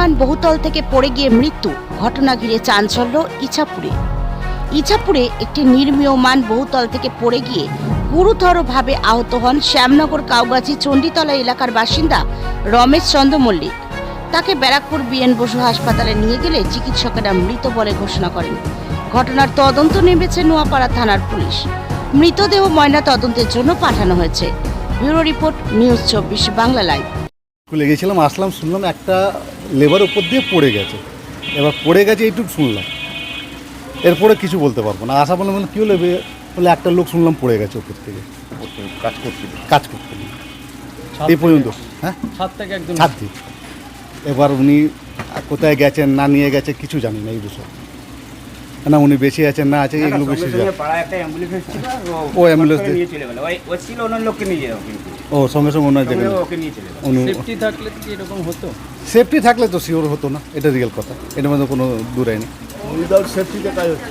নির্মীয়মান বহুতল থেকে পড়ে গিয়ে মৃত্যু, ঘটনা ঘিরে চাঞ্চল্য ইছাপুরে। ইছাপুরে একটি নির্মীয়মান বহুতল থেকে পড়ে গিয়ে গুরুতরভাবে আহত হন শ্যামনগর, কাউগাছি, চণ্ডীতলা এলাকার বাসিন্দা রমেশ চন্দ্র মল্লিক। তাকে ব্যারাকপুর বিএন বসু হাসপাতালে নিয়ে গেলে চিকিৎসকেরা মৃত বলে ঘোষণা করেন। ঘটনার তদন্ত নেমেছে নোয়াপাড়া থানার পুলিশ। মৃতদেহ ময়না তদন্তের জন্য পাঠানো হয়েছে। ব্যুরো রিপোর্ট, নিউজ চব্বিশ, বাংলা লাইভ। স্কুলে গেছিলাম আসলাম শুনলাম একটা লেবার উপর দিয়ে পড়ে গেছে। এবার পড়ে গেছে এইটুকু শুনলাম। এরপরে কিছু বলতে পারব না। আশা বলে মানে কী হলো বলে একটা লোক শুনলাম পড়ে গেছে উপর থেকে। কাজ করছিল। কাজ করতে। এই পর্যন্ত। হ্যাঁ? ছাদ থেকে একদম ছাদ এবার উনি কোথায় গেছেন না নিয়ে গেছে কিছু জানি না এই বিষয়ে। না উনি বেশি আছেন না আছে এগুলো বেশি অ্যাম্বুলেন্স ও ও ছিল অন্য লোককে নিয়ে যাও কিন্তু। ও সঙ্গে সঙ্গে ওনার জায়গায় দেখেন ওকে নিয়ে চলে সেফটি থাকলে কি এরকম হতো? সেফটি থাকলে তো শিওর হতো না এটা রিয়েল কথা। এটার মধ্যে কোনো দূরে নেই। উইদাউট সেফটিতে কাজ হচ্ছে।